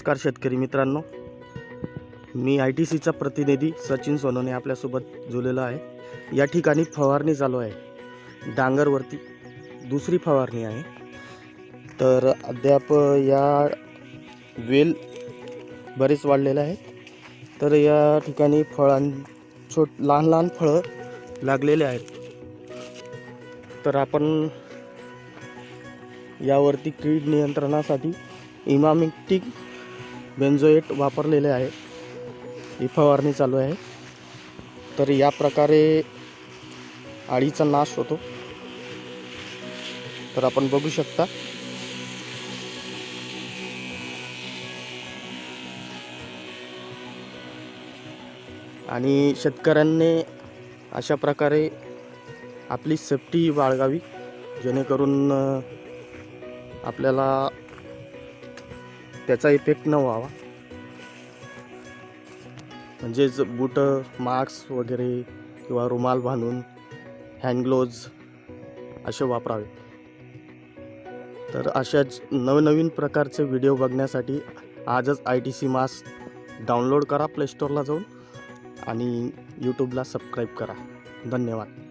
नमस्कार शेतकरी मित्रांनो. मी आय टी सीचा प्रतिनिधी सचिन सोनोने आपल्यासोबत जुळलेला आहे. या ठिकाणी फवारणी चालू आहे. डांगरवरती दुसरी फवारणी आहे. तर अद्याप या वेल बरेच वाढलेले आहेत. तर या ठिकाणी फळां छोट लहान लहान फळं लागलेले आहेत. तर आपण यावरती कीड नियंत्रणासाठी इमामिक्टिक बेन्झोएट वापरलेले आहे. ही फवारणी चालू आहे. तर या प्रकारे आळीचा नाश होतो. तर आपण बघू शकता. आणि शेतकऱ्यांनी अशा प्रकारे आपली सेफ्टी बाळगावी जेणेकरून आपल्याला त्याचा इफेक्ट न व्हावा. म्हणजेच बूट मास्क वगैरे किंवा रुमाल बांधून हँडग्लोव्ज असे वापरावे. तर अशाच नवनवीन प्रकारचे व्हिडिओ बघण्यासाठी आजच I T C mask download करा प्लेस्टोरला जाऊन आणि यूट्यूबला सबस्क्राईब करा. धन्यवाद.